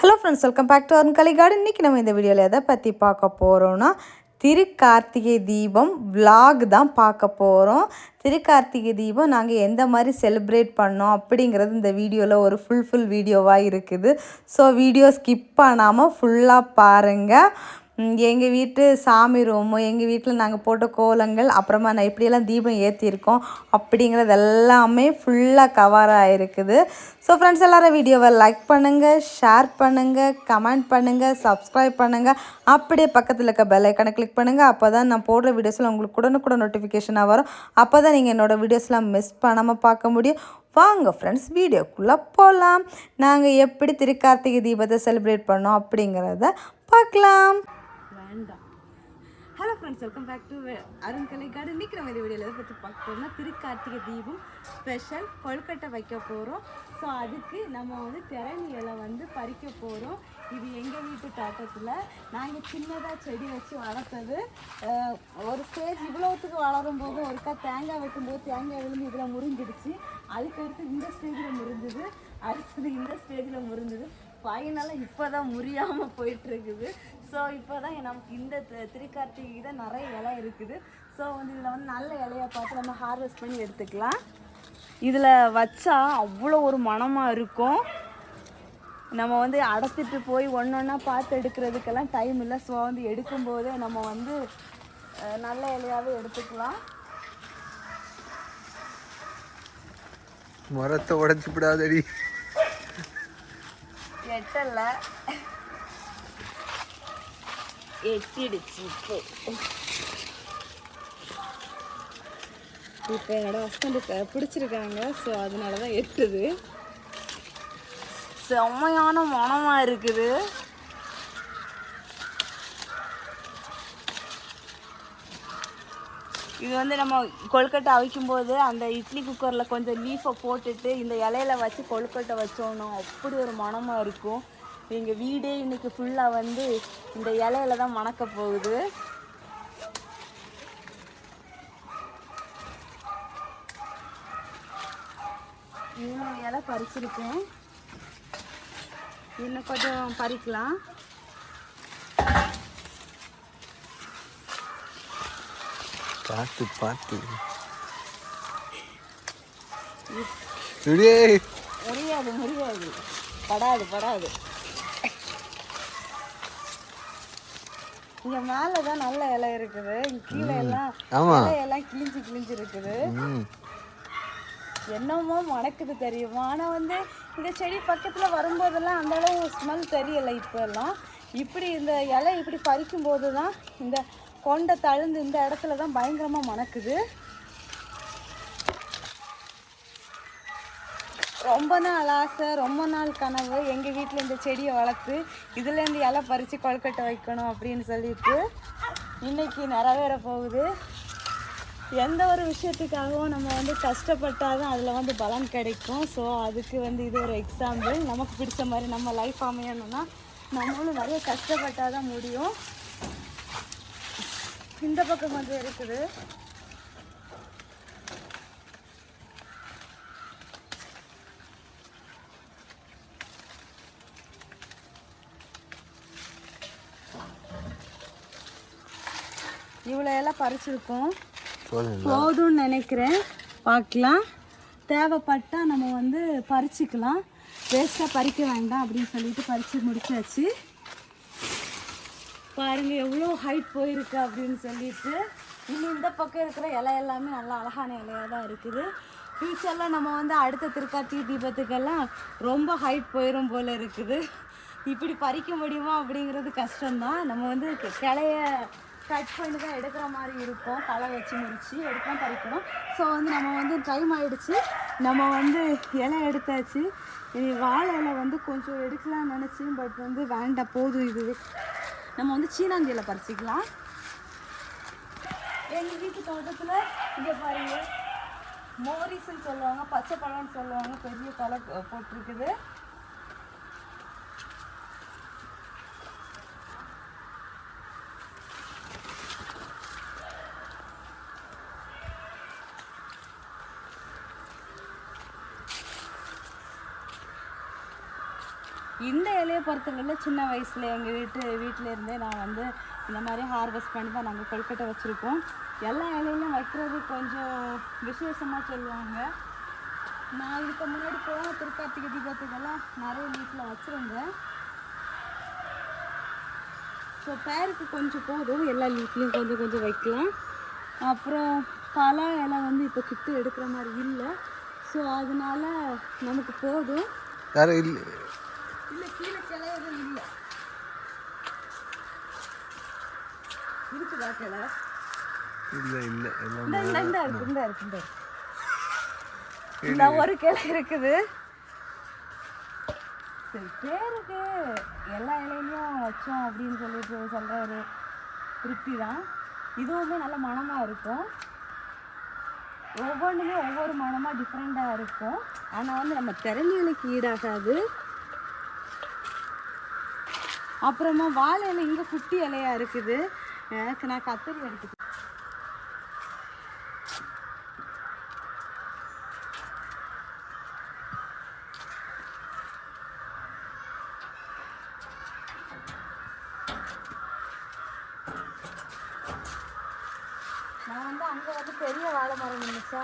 Hello friends welcome back to Arun Kalaikadu இன்றைக்கி நம்ம இந்த வீடியோவில் எதை பற்றி பார்க்க போகிறோன்னா திருக்கார்த்திகை தீபம் விலாக் தான் பார்க்க போகிறோம் திருக்கார்த்திகை தீபம் நாங்கள் எந்த மாதிரி செலிப்ரேட் பண்ணோம் அப்படிங்கிறது இந்த வீடியோவில் ஒரு ஃபுல் ஃபுல் வீடியோவாக இருக்குது. ஸோ வீடியோ ஸ்கிப் பண்ணாமல் ஃபுல்லாக பாருங்கள் எங்கள் வீட்டு சாமி ரூமு எங்கள் வீட்டில் நாங்கள் போட்ட கோலங்கள் அப்புறமா நான் இப்படியெல்லாம் தீபம் ஏற்றிருக்கோம் அப்படிங்கிறது எல்லாமே ஃபுல்லாக கவர் ஆகிருக்குது ஸோ ஃப்ரெண்ட்ஸ் எல்லோரும் வீடியோவை லைக் பண்ணுங்கள் ஷேர் பண்ணுங்கள் கமெண்ட் பண்ணுங்கள் சப்ஸ்கிரைப் பண்ணுங்கள் அப்படியே பக்கத்தில் இருக்க பெல் ஐக்கனை கிளிக் பண்ணுங்கள் அப்போ தான் நான் போடுற வீடியோஸில் உங்களுக்கு உடனுக்குடன் நோட்டிஃபிகேஷனாக வரும். அப்போ தான் நீங்கள் என்னோடய வீடியோஸ்லாம் மிஸ் பண்ணாமல் பார்க்க முடியும். வாங்க ஃப்ரெண்ட்ஸ் வீடியோக்குள்ளே போகலாம் நாங்கள் எப்படி திருக்கார்த்திகை தீபத்தை செலிப்ரேட் பண்ணோம் அப்படிங்கிறத பார்க்கலாம். Hello friends welcome back to Arun Kalaikadu இன்றைக்கி நம்ம இந்த வீடியோவில் எதை பற்றி பார்க்க போகிறோம்னா திருக்கார்த்திகை தீபம் ஸ்பெஷல் கொழுக்கட்டை வைக்க போகிறோம் ஸோ அதுக்கு நம்ம வந்து திறமையில வந்து பறிக்க போகிறோம் இது எங்கள் வீட்டு தோட்டத்தில். நாங்கள் சின்னதாக செடி வச்சு வளர்த்தது. ஒரு ஸ்டேஜ் இவ்வளோத்துக்கு வளரும் போது ஒருக்கா தேங்காய் வைக்கும்போது தேங்காய் விழுந்து இதில் முறிஞ்சிடுச்சு. அதுக்கடுத்து இந்த ஸ்டேஜில் முறிஞ்சுது. அடுத்தது இந்த ஸ்டேஜில் முறிஞ்சுது. ஃபைனலாக இப்போ தான் முறியாமல் போயிட்டுருக்குது ஸோ இப்போ தான் நமக்கு இந்த திருக்கார்த்திகை தான் நிறைய இலை இருக்குது. ஸோ வந்து இதில் வந்து நல்ல இலையை பார்த்து நம்ம ஹார்வெஸ்ட் பண்ணி எடுத்துக்கலாம். இதில் வச்சா அவ்வளோ ஒரு மணமாக இருக்கும். நம்ம வந்து அடைச்சிட்டு போய் ஒன்று ஒன்றா பார்த்து எடுக்கிறதுக்கெல்லாம் டைம் இல்லை. ஸோ வந்து எடுக்கும்போதே நம்ம வந்து நல்ல இலையாகவே எடுத்துக்கலாம். மரத்தை உடைச்சு விடாதடி. எட்டல எட்டிடுச்சு இப்போ இப்போ என்னோட ஹஸ்பண்டுக்கு பிடிச்சிருக்காங்க ஸோ அதனால தான் எட்டுது செம்மையான மனமாக இருக்குது இது வந்து நம்ம கொழுக்கட்டை அவிக்கும்போது அந்த இட்லி குக்கரில் கொஞ்சம் லீஃபை போட்டுட்டு இந்த இலையில வச்சு கொழுக்கட்டை வச்சோன்னா அப்படி ஒரு மணமாக இருக்கும் எங்கள் வீடே இன்னைக்கு ஃபுல்லாக வந்து இந்த இலையில தான் மணக்க போகுது. இவ்வளோ இலை பறிச்சிருக்கேன். இன்னும் கொஞ்சம் பறிக்கலாம். பார்த்து பார்த்து முடியாது முடியாது படாது படாது. இங்க மேல தான் நல்ல இலை இருக்குது. கீழே எல்லாம் ஆமா. இலையெல்லாம் கிழிஞ்சு கிழிஞ்சு இருக்குது. என்னமோ மணக்குது தெரியுமா? ஆனா வந்து இந்த செடி பக்கத்துல வரும்போதெல்லாம் அந்த அளவு ஸ்மெல் தெரியல இப்போ எல்லாம் இப்படி இந்த இலை இப்படி பறிக்கும் போது தான் இந்த கொண்டை தழுந்து இந்த இடத்துல தான் பயங்கரமா மணக்குது. ரொம்ப நாள் ஆசை ரொம்ப நாள் கனவு. எங்கள் வீட்டில் இந்த செடியை வளர்த்து இதுலேருந்து இலை பறித்து கொழுக்கட்டை வைக்கணும் அப்படின்னு சொல்லிட்டு இன்னைக்கு நிறைவேற போகுது. எந்த ஒரு விஷயத்துக்காகவும் நம்ம வந்து கஷ்டப்பட்டால் தான் அதில் வந்து பலன் கிடைக்கும். ஸோ அதுக்கு வந்து இது ஒரு எக்ஸாம்பிள் நமக்கு பிடிச்ச மாதிரி நம்ம லைஃப் அமையணும்னா நம்மளும் நிறைய கஷ்டப்பட்டால் தான் முடியும். இந்த பக்கம் வந்து இருக்குது. இவ்வளோ எல்லாம் பறிச்சிருக்கோம். போதும். போதும்னு நினைக்கிறேன். பார்க்கலாம். தேவைப்பட்டா நம்ம வந்து பறிச்சுக்கலாம். வேஸ்ட்டாக பறிக்க வேண்டாம் அப்படின்னு சொல்லிட்டு பறித்து முடிச்சாச்சு. பாருங்க எவ்வளோ ஹைட் போயிருக்கு அப்படின்னு சொல்லிட்டு. இன்னும் இந்த பக்கம் இருக்கிற இலை எல்லாமே நல்லா அழகான இலையாக தான் இருக்குது. ஃப்யூச்சரில் நம்ம வந்து அடுத்த திருக்கார்த்திகை தீபத்துக்கெல்லாம் ரொம்ப ஹைட் போயிடும் போல் இருக்குது. இப்படி பறிக்க முடியுமா அப்படிங்கிறது கஷ்டம்தான். நம்ம வந்து கிளைய கட் பண்ணி தான் எடுக்கிற மாதிரி இருக்கும். களை வச்சு முடிச்சு எடுக்கலாம் பறிக்கணும் ஸோ வந்து நம்ம வந்து டைம் ஆகிடுச்சு நம்ம வந்து இலை எடுத்தாச்சு. இனி வாழை இலை வந்து கொஞ்சம் எடுக்கலாம்னு நினச்சேன். பட் வந்து வேண்டாம் போதும் இது. நம்ம வந்து சீனாந்தியில் பறிச்சிக்கலாம். எங்கள் வீட்டு தோட்டத்தில் இங்கே பாருங்க மோரிஸ்ன்னு சொல்லுவாங்க பச்சை பழம்னு சொல்லுவாங்க பெரிய தலை போட்டிருக்குது. இந்த இலையை பொறுத்தவரையில் சின்ன வயசில் எங்கள் வீட்டு வீட்டில் இருந்தே நான் வந்து இந்த மாதிரி ஹார்வெஸ்ட் பண்ணி தான் நாங்கள் கொல்கட்டை வச்சுருக்கோம். எல்லா இலையிலையும் வைக்கிறது கொஞ்சம் விசேஷமாக சொல்லுவாங்க. நான் இதுக்கு முன்னாடி போன திருக்கார்த்திகை தீபத்துக்கெல்லாம் நிறைய வீட்டில் வச்சுருந்தேன். ஸோ பேருக்கு கொஞ்சம் போதும். எல்லா லீஃப்லையும் கொஞ்சம் கொஞ்சம் வைக்கலாம். அப்புறம் பல இலை வந்து இப்போ கிட்டு எடுக்கிற மாதிரி இல்லை. ஸோ அதனால நமக்கு போதும். இல்லை இல்லை. கீழே கிளை எதுவும் இல்லை இருக்குதா கிளை இல்லை இல்லை இந்த இந்த இருக்கு இந்த இருக்கு. இந்த இருக்கு. ஒரு கிளை இருக்குது. சரி பேருக்கு எல்லா இலையிலையும் வச்சோம் அப்படின்னு சொல்லிட்டு சொல்கிற ஒரு திருப்தி தான் இதுவுமே நல்ல மணமாக இருக்கும். ஒவ்வொன்றுமே ஒவ்வொரு மணமாக டிஃப்ரெண்ட்டாக இருக்கும். ஆனால் வந்து நம்ம திறமை இலைக்கு ஈடாகாது. அப்புறமா வாழை இலை இங்கே குட்டி இலையா இருக்குது. எனக்கு நான் கத்தரி எடுத்து நான் வந்து அங்கே வந்து பெரிய வாழை மரம் இருந்துச்சா?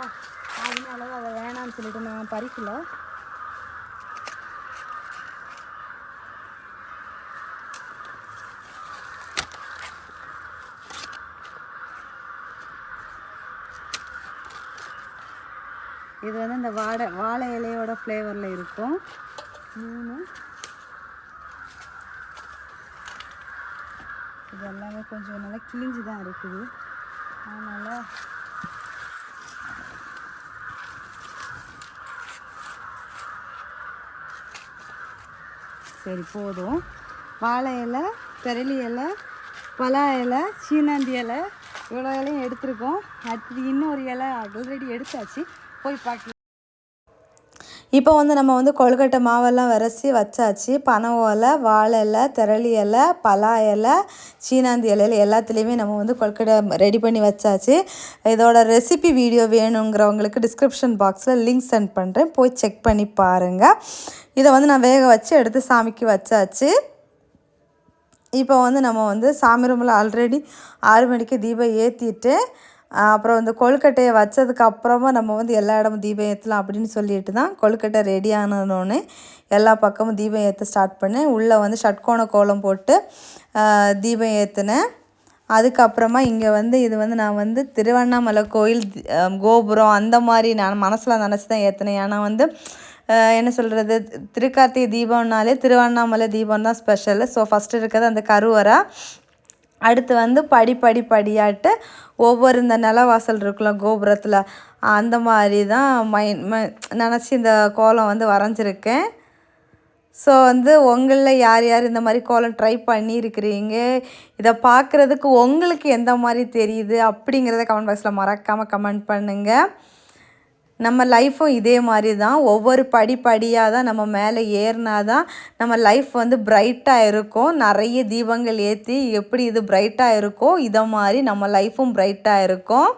அதனால அதை வேணாம்னு சொல்லிட்டு நான் பறிக்கல. இது வந்து இந்த வாடை வாழை இலையோட ஃப்ளேவரில் இருக்கும். மூணு. இது எல்லாமே கொஞ்சம் நல்லா கிழிஞ்சு தான் இருக்குது. அதனால் சரி போதும். வாழை இலை பெரளி இலை பலா இலை சீனாந்தி இலை இவ்வளோ இலையும் எடுத்திருக்கோம். அடுத்தது இன்னொரு இலை ஆல்ரெடி எடுத்தாச்சு. போய் பார்க்கலாம் இப்போ வந்து நம்ம வந்து கொழுக்கட்டை மாவெல்லாம் விரசி வச்சாச்சு. பனை ஓலை வாழை இலை திரளி இலை பலா இலை சீனாந்தி இலையில எல்லாத்துலேயுமே நம்ம வந்து கொழுக்கட்டை ரெடி பண்ணி வச்சாச்சு. இதோட ரெசிபி வீடியோ வேணுங்கிறவங்களுக்கு டிஸ்கிரிப்ஷன் பாக்ஸில் லிங்க் சென்ட் பண்ணுறேன் போய் செக் பண்ணி பாருங்கள் இதை வந்து நான் வேக வச்சு எடுத்து சாமிக்கு வச்சாச்சு. இப்போ வந்து நம்ம வந்து சாமி ரூமில் ஆல்ரெடி ஆறு மணிக்கு தீபம் ஏற்றிட்டு அப்புறம் வந்து கொழுக்கட்டையை வச்சதுக்கு அப்புறமா நம்ம வந்து எல்லா இடமும் தீபம் ஏற்றலாம் அப்படின்னு சொல்லிட்டு தான் கொழுக்கட்டை ரெடி ஆனோடனே எல்லா பக்கமும் தீபம் ஏற்ற ஸ்டார்ட் பண்ணேன். உள்ளே வந்து ஷட்கோண கோலம் போட்டு தீபம் ஏற்றினேன் அதுக்கப்புறமா இங்கே வந்து இது வந்து நான் வந்து திருவண்ணாமலை கோயில் கோபுரம் அந்த மாதிரி நான் மனசில் நினச்சி தான் ஏற்றினேன் ஏன்னா வந்து என்ன சொல்கிறது திருக்கார்த்திகை தீபம்னாலே திருவண்ணாமலை தீபம் தான் ஸ்பெஷல் ஸோ ஃபஸ்ட்டு இருக்கிறது அந்த கருவறை. அடுத்து வந்து படி படி படியாட்டு ஒவ்வொரு இந்த நிலவாசல் இருக்குல்ல கோபுரத்தில். அந்த மாதிரி தான் மை நினச்சி இந்த கோலம் வந்து வரைஞ்சிருக்கேன். ஸோ வந்து உங்களில் யார் யார் இந்த மாதிரி கோலம் ட்ரை பண்ணியிருக்கிறீங்க? இதை பார்க்குறதுக்கு உங்களுக்கு எந்த மாதிரி தெரியுது அப்படிங்கிறத கமெண்ட் பாக்ஸில் மறக்காமல் கமெண்ட் பண்ணுங்கள் நம்ம லைஃப்பும் இதே மாதிரி தான் ஒவ்வொரு படி படியாக தான் நம்ம மேலே ஏறினா தான் நம்ம லைஃப் வந்து பிரைட்டாக இருக்கும். நிறைய தீபங்கள் ஏற்றி எப்படி இது பிரைட்டாக இருக்கோ இதை மாதிரி நம்ம லைஃப்பும் பிரைட்டாக இருக்கும்.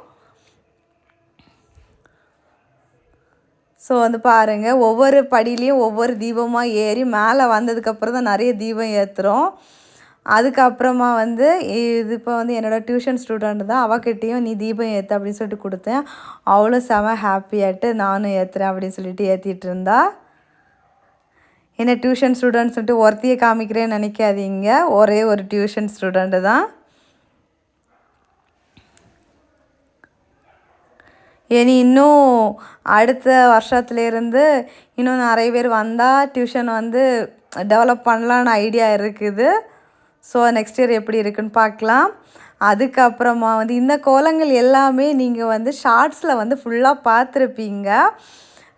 ஸோ வந்து பாருங்கள் ஒவ்வொரு படியிலையும் ஒவ்வொரு தீபமாக ஏறி மேலே வந்ததுக்கப்புறம் தான் நிறைய தீபம் ஏற்றுறோம் அதுக்கப்புறமா வந்து இது இப்போ வந்து என்னோடய டியூஷன் ஸ்டூடெண்ட் தான். அவகிட்டையும் நீ தீபம் ஏற்று அப்படின்னு சொல்லிட்டு கொடுத்தேன். அவளும் செம ஹாப்பியாகிட்டு நானும் ஏற்றுறேன் அப்படின்னு சொல்லிட்டு ஏற்றிட்டு இருந்தா. என்ன டியூஷன் ஸ்டூடெண்ட்ஸ் சொல்லிட்டு ஒருத்தையே காமிக்கிறேன்னு நினைக்காதீங்க. ஒரே ஒரு டியூஷன் ஸ்டூடெண்ட்டு தான். இனி இன்னும் அடுத்த வருஷத்துலேருந்து இன்னும் நிறைய பேர் வந்தால் டியூஷன் வந்து டெவலப் பண்ணலான்னு ஐடியா இருக்குது. ஸோ நெக்ஸ்ட் இயர் எப்படி இருக்குன்னு பார்க்கலாம். அதுக்கப்புறமா வந்து இந்த கோலங்கள் எல்லாமே நீங்கள் வந்து ஷார்ட்ஸில் வந்து ஃபுல்லாக பார்த்துருப்பீங்க.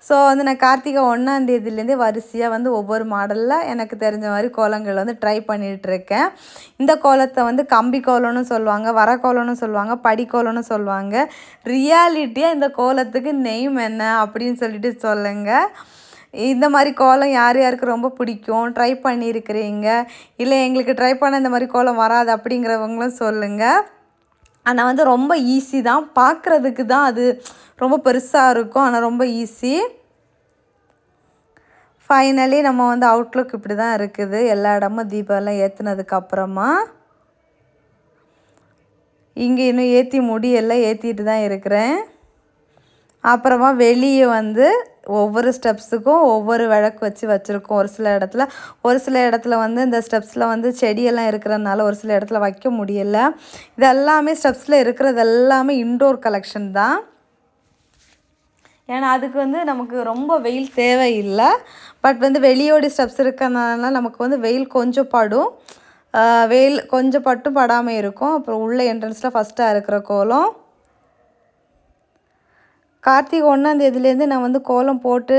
ஸோ வந்து நான் கார்த்திகை ஒன்றாந்தேதியிலேருந்தே வரிசையாக வந்து ஒவ்வொரு மாடலில் எனக்கு தெரிஞ்ச மாதிரி கோலங்கள் வந்து ட்ரை பண்ணிகிட்ருக்கேன் இந்த கோலத்தை வந்து கம்பி கோலம்னு சொல்லுவாங்க வர கோலம்னு சொல்லுவாங்க படி கோலம்னு சொல்லுவாங்க. ரியாலிட்டியாக இந்த கோலத்துக்கு நெய்ம் என்ன அப்படின்னு சொல்லிட்டு சொல்லுங்கள் இந்த மாதிரி கோலம் யார் யாருக்கு ரொம்ப பிடிக்கும்? ட்ரை பண்ணியிருக்கிறீங்க. இல்லை எங்களுக்கு ட்ரை பண்ண இந்த மாதிரி கோலம் வராது அப்படிங்கிறவங்களும் சொல்லுங்கள் ஆனால் வந்து ரொம்ப ஈஸி தான். பார்க்குறதுக்கு தான் அது ரொம்ப பெருசாக இருக்கும். ஆனால் ரொம்ப ஈஸி ஃபைனலி நம்ம வந்து அவுட்லுக் இப்படி தான் இருக்குது. எல்லா இடமும் தீபம்லாம் ஏற்றுனதுக்கப்புறமா இங்கே இன்னும் ஏற்றி முடியலை. ஏற்றிட்டு தான் இருக்கிறேன். அப்புறமா வெளியே வந்து ஒவ்வொரு ஸ்டெப்ஸுக்கும் ஒவ்வொரு விளக்கு வச்சு வச்சுருக்கோம். ஒரு சில இடத்துல ஒரு சில இடத்துல வந்து இந்த ஸ்டெப்ஸில் வந்து செடியெல்லாம் இருக்கிறதுனால ஒரு சில இடத்துல வைக்க முடியல. இது எல்லாமே ஸ்டெப்ஸில் இருக்கிறது எல்லாமே இன்டோர் கலெக்ஷன் தான். ஏன்னா அதுக்கு வந்து நமக்கு ரொம்ப வெயில் தேவையில்லை. பட் வந்து வெளியோடி ஸ்டெப்ஸ் இருக்கிறதுனால நமக்கு வந்து வெயில் கொஞ்சம் படும். வெயில் கொஞ்சம் பட்டும் படாமல் இருக்கும். அப்புறம் உள்ள என்ட்ரன்ஸில் ஃபஸ்ட்டாக இருக்கிற கோலம். கார்த்திகை ஒன்றாந்தேதிலேருந்து நான் வந்து கோலம் போட்டு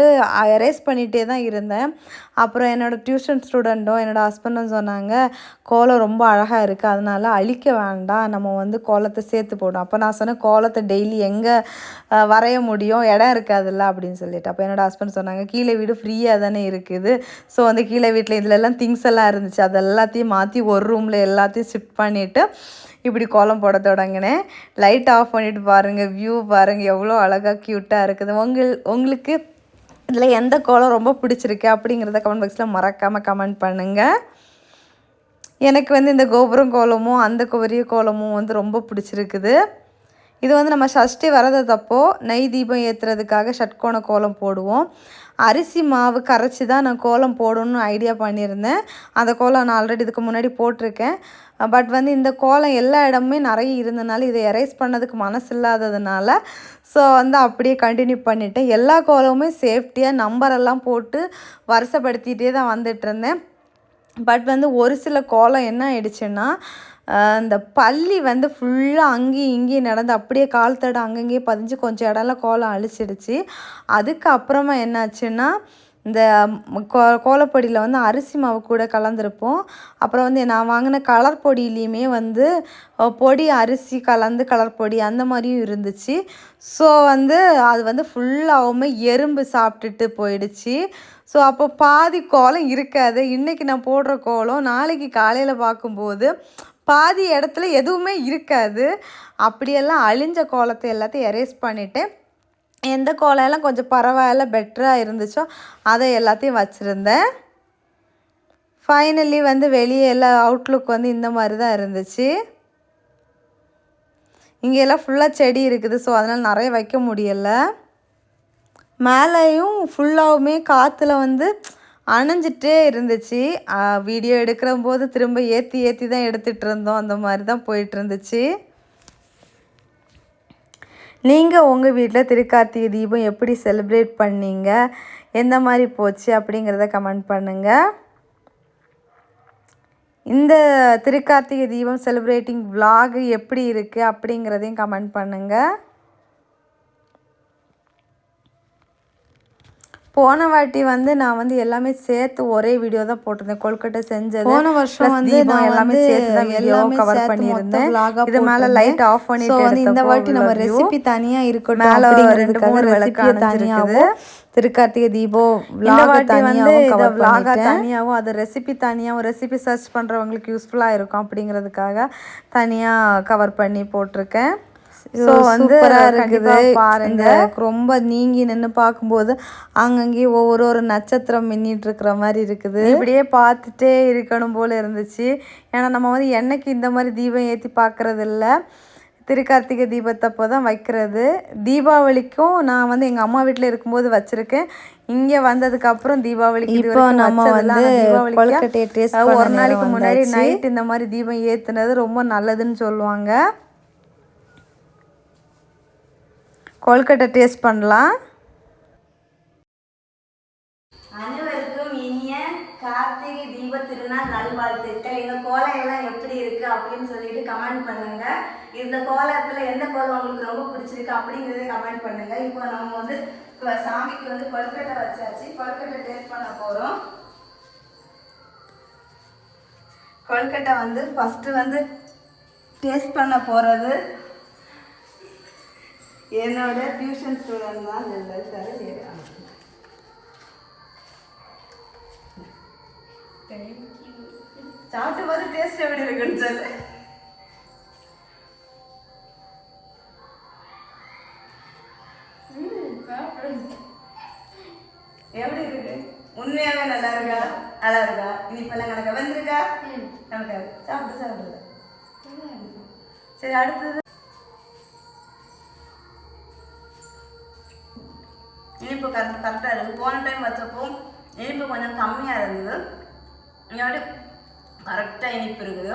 எரேஸ் பண்ணிகிட்டே தான் இருந்தேன். அப்புறம் என்னோடய டியூஷன் ஸ்டூடெண்ட்டும் என்னோடய ஹஸ்பண்டும் சொன்னாங்க கோலம் ரொம்ப அழகாக இருக்குது அதனால் அழிக்க வேண்டாம். நம்ம வந்து கோலத்தை சேர்த்து போடும் அப்போ நான் சொன்னேன் கோலத்தை டெய்லி எங்கே வரைய முடியும்? இடம் இருக்காதுல்ல? அப்படின்னு சொல்லிட்டு. அப்போ என்னோடய ஹஸ்பண்ட் சொன்னாங்க கீழே வீடு ஃப்ரீயாக தானே இருக்குது. ஸோ வந்து கீழே வீட்டில் இதுலலாம் திங்ஸ் எல்லாம் இருந்துச்சு. அது எல்லாத்தையும் மாற்றி ஒரு ரூமில் எல்லாத்தையும் ஷிஃப்ட் பண்ணிவிட்டு இப்படி கோலம் போட தொடங்கினேன். லைட் ஆஃப் பண்ணிட்டு பாருங்கள் வியூ பாருங்கள் எவ்வளோ அழகாக க்யூட்டாக இருக்குது. உங்கள் உங்களுக்கு இதில் எந்த கோலம் ரொம்ப பிடிச்சிருக்கு அப்படிங்கிறத கமெண்ட் பாக்ஸில் மறக்காமல் கமெண்ட் பண்ணுங்கள் எனக்கு வந்து இந்த கோபுரம் கோலமும் அந்த குவரிய கோலமும் வந்து ரொம்ப பிடிச்சிருக்குது. இது வந்து நம்ம சஷ்டி வரதப்போ நெய் தீபம் ஏற்றுறதுக்காக ஷட்கோண கோலம் போடுவோம். அரிசி மாவு கரைச்சி தான் நான் கோலம் போடணும்னு ஐடியா பண்ணியிருந்தேன். அந்த கோலம் நான் ஆல்ரெடி இதுக்கு முன்னாடி போட்டிருக்கேன். பட் வந்து இந்த கோலம் எல்லா இடமுமே நிறைய இருந்தனால இதை எரேஸ் பண்ணதுக்கு மனசு இல்லாததுனால ஸோ வந்து அப்படியே கண்டினியூ பண்ணிட்டேன். எல்லா கோலமுமே சேஃப்டியாக நம்பரெல்லாம் போட்டு வருஷப்படுத்திகிட்டே தான் வந்துட்டு இருந்தேன். பட் வந்து ஒரு சில கோலம் என்ன ஆயிடுச்சுன்னா இந்த பள்ளி வந்து ஃபுல்லாக அங்கேயும் இங்கேயும் நடந்து அப்படியே கால் தடம் அங்கங்கேயே பதிஞ்சு கொஞ்சம் இடம்லாம் கோலம் அழிச்சிடுச்சு. அதுக்கப்புறமா என்னாச்சுன்னா இந்த கோ கோலப்பொடியில் வந்து அரிசி மாவு கூட கலந்துருப்போம். அப்புறம் வந்து நான் வாங்கின கலர் பொடியிலையுமே வந்து பொடி அரிசி கலந்து கலர் பொடி அந்த மாதிரியும் இருந்துச்சு. ஸோ வந்து அது வந்து ஃபுல்லாகவுமே எறும்பு சாப்பிட்டுட்டு போயிடுச்சு. ஸோ அப்போ பாதி கோலம் இருக்காது. இன்றைக்கி நான் போடுற கோலம் நாளைக்கு காலையில் பார்க்கும்போது பாதி இடத்துல எதுவுமே இருக்காது. அப்படியெல்லாம் அழிஞ்ச கோலத்தை எல்லாத்தையும் எரேஸ் பண்ணிவிட்டு எந்த கோலம் எல்லாம் கொஞ்சம் பரவாயில்ல பெட்டராக இருந்துச்சோ அதை எல்லாத்தையும் வச்சுருந்தேன். ஃபைனலி வந்து வெளியே எல்லாம் அவுட்லுக் வந்து இந்த மாதிரி தான் இருந்துச்சு. இங்கே எல்லாம் ஃபுல்லாக செடி இருக்குது ஸோ அதனால் நிறைய வைக்க முடியலை. மேலேயும் ஃபுல்லாகவுமே காற்றுல வந்து அணைஞ்சிட்டே இருந்துச்சு. வீடியோ எடுக்கிற போது திரும்ப ஏற்றி ஏற்றி தான் எடுத்துகிட்டு இருந்தோம் அந்த மாதிரி தான் போயிட்டு இருந்துச்சு நீங்கள் உங்கள் வீட்டில் திருக்கார்த்திகை தீபம் எப்படி செலிப்ரேட் பண்ணீங்க? எந்த மாதிரி போச்சு அப்படிங்கிறத கமெண்ட் பண்ணுங்கள் இந்த திருக்கார்த்திகை தீபம் செலிப்ரேட்டிங் vlog எப்படி இருக்குது அப்படிங்கிறதையும் கமெண்ட் பண்ணுங்கள் போன வாட்டி வந்து நான் வந்து எல்லாமே சேர்த்து ஒரே வீடியோ தான் போட்டிருந்தேன். கொல்கட்டை செஞ்சது போன வருஷம் வந்து நான் எல்லாமே சேர்த்து தான் வீடியோ கவர் பண்ணியிருந்தேன். இது மேல லைட் ஆஃப் பண்ணிட்டு இந்த வாட்டி நம்ம ரெசிபி தனியா இருக்கட்டும் மேல ரெண்டு மூணு ரெசிபி தனியாவும் திருக்கார்த்திகை வாட்டி வந்து இதை விலாகா தனியாகவும் அது ரெசிபி தனியாகவும் ரெசிபி சர்ச் பண்ணுறவங்களுக்கு யூஸ்ஃபுல்லாக இருக்கும் அப்படிங்கிறதுக்காக தனியாக கவர் பண்ணி போட்டிருக்கேன். ஸோ வந்து இருக்குது. பாருங்க. ரொம்ப நீங்கி நின்று பார்க்கும்போது அங்கங்கேயே ஒவ்வொரு ஒரு நட்சத்திரம் மின்னிட்டு இருக்கிற மாதிரி இருக்குது. இப்படியே பார்த்துட்டே இருக்கணும் போல இருந்துச்சு. ஏன்னா நம்ம வந்து என்னைக்கு இந்த மாதிரி தீபம் ஏற்றி பார்க்கறது இல்ல திருக்கார்த்திகை தீபத்தப்போ தான் வைக்கிறது. தீபாவளிக்கும் நான் வந்து எங்கள் அம்மா வீட்டில் இருக்கும்போது வச்சுருக்கேன். இங்கே வந்ததுக்கு அப்புறம் தீபாவளிக்கு இப்போ நம்ம வந்து ஒரு நாளைக்கு முன்னாடி நைட் இந்த மாதிரி தீபம் ஏற்றுனது ரொம்ப நல்லதுன்னு சொல்லுவாங்க. கொழுக்கட்டை டேஸ்ட் பண்ணலாம். அனைவருக்கும் இனிய கார்த்திகை தீப திருநாள் நல்வாழ்த்துக்கள். இந்த கோலம் எல்லாம் எப்படி இருக்கு அப்படின்னு சொல்லிட்டு கமெண்ட் பண்ணுங்க. இந்த கோலத்துல எந்த கோலம் உங்களுக்கு ரொம்ப பிடிச்சிருக்கு அப்படிங்கறத கமெண்ட் பண்ணுங்க. இப்போ நம்ம வந்து சாமிக்கு வந்து கொழுக்கட்டை வச்சாச்சு. கொழுக்கட்டை டேஸ்ட் பண்ண போறோம். கொழுக்கட்டை வந்து ஃபஸ்ட்டு வந்து டேஸ்ட் பண்ண போகிறது என்னோட டியூஷன் ஸ்டூடெண்ட் தான் லலிதா சாப்பிட்டு போது டேஸ்ட் எப்படி இருக்குன்னு சொல்லு. இனிப்பு கொஞ்சம் கம்மியாக இருந்தது. இங்கோட கரெக்டாக இனிப்பு இருக்குது.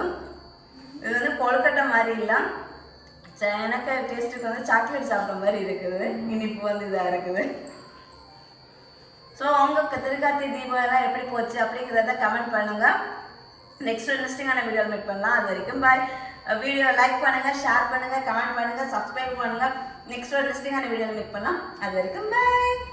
இது வந்து கொழுக்கட்டை மாதிரி இல்லை. எனக்கு டேஸ்ட்டுக்கு வந்து சாக்லேட் சாப்பிட்ற மாதிரி இருக்குது. இனிப்பு வந்து இதாக இருக்குது. ஸோ உங்கள் திருக்கார்த்தி தீபம் எப்படி போச்சு அப்படிங்கிறத கமெண்ட் பண்ணுங்கள் நெக்ஸ்ட் இன்ட்ரெஸ்டிங்கான வீடியோ மீட் பண்ணலாம். அது வரைக்கும் பாய் வீடியோ லைக் பண்ணுங்கள் ஷேர் பண்ணுங்கள் கமெண்ட் பண்ணுங்கள் சப்ஸ்கிரைப் பண்ணுங்கள் நெக்ஸ்ட் இன்ட்ரெஸ்டிங்கான வீடியோ மீட் பண்ணலாம். அது வரைக்கும் பாய்